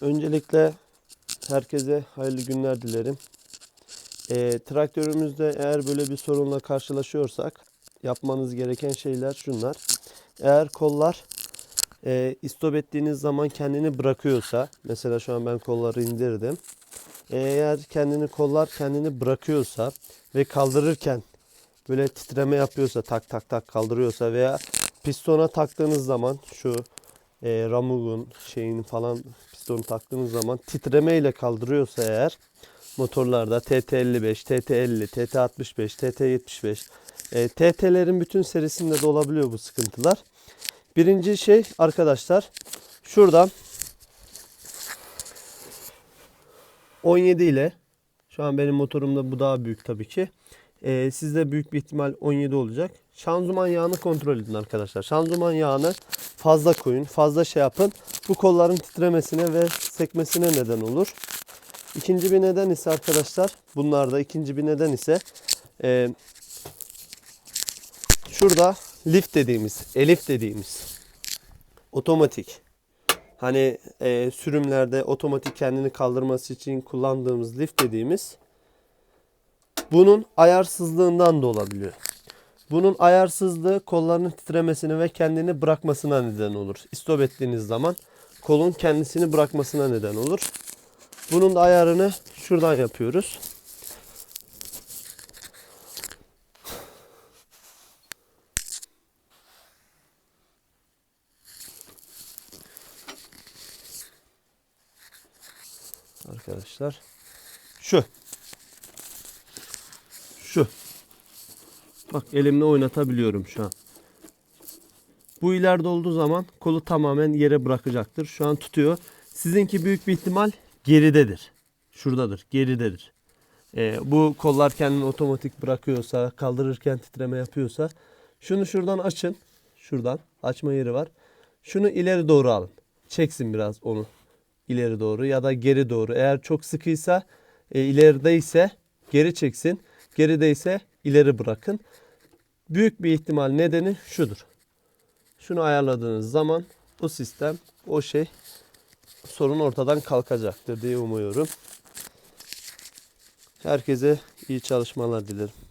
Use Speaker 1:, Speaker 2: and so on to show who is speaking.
Speaker 1: Öncelikle herkese hayırlı günler dilerim. Ee, traktörümüzde eğer böyle bir sorunla karşılaşıyorsak yapmanız gereken şeyler şunlar. Eğer kollar e, istop ettiğiniz zaman kendini bırakıyorsa, mesela şu an ben kolları indirdim. Eğer kendini kollar kendini bırakıyorsa ve kaldırırken böyle titreme yapıyorsa, tak tak tak kaldırıyorsa veya pistona taktığınız zaman şu e, ramugun şeyini falan pistonu taktığınız zaman titremeyle kaldırıyorsa eğer motorlarda TT55, TT50, TT65, TT75 e, TT'lerin bütün serisinde de olabiliyor bu sıkıntılar. Birinci şey arkadaşlar şuradan 17 ile şu an benim motorumda bu daha büyük tabii ki. Ee, sizde büyük bir ihtimal 17 olacak. Şanzıman yağını kontrol edin arkadaşlar. Şanzıman yağını fazla koyun, fazla şey yapın. Bu kolların titremesine ve sekmesine neden olur. İkinci bir neden ise arkadaşlar, bunlarda ikinci bir neden ise e, şurada lift dediğimiz, elif dediğimiz otomatik hani e, sürümlerde otomatik kendini kaldırması için kullandığımız lift dediğimiz bunun ayarsızlığından da olabiliyor. Bunun ayarsızlığı kollarının titremesine ve kendini bırakmasına neden olur. İstop ettiğiniz zaman kolun kendisini bırakmasına neden olur. Bunun da ayarını şuradan yapıyoruz. Arkadaşlar şu şu bak elimle oynatabiliyorum şu an. Bu ileride olduğu zaman kolu tamamen yere bırakacaktır. Şu an tutuyor. Sizinki büyük bir ihtimal geridedir. Şuradadır, geridedir. Ee, bu kollar kendini otomatik bırakıyorsa, kaldırırken titreme yapıyorsa şunu şuradan açın. Şuradan açma yeri var. Şunu ileri doğru alın. Çeksin biraz onu ileri doğru ya da geri doğru. Eğer çok sıkıysa e, ilerideyse geri çeksin. Gerideyse ileri bırakın. Büyük bir ihtimal nedeni şudur. Şunu ayarladığınız zaman bu sistem o şey sorun ortadan kalkacaktır diye umuyorum. Herkese iyi çalışmalar dilerim.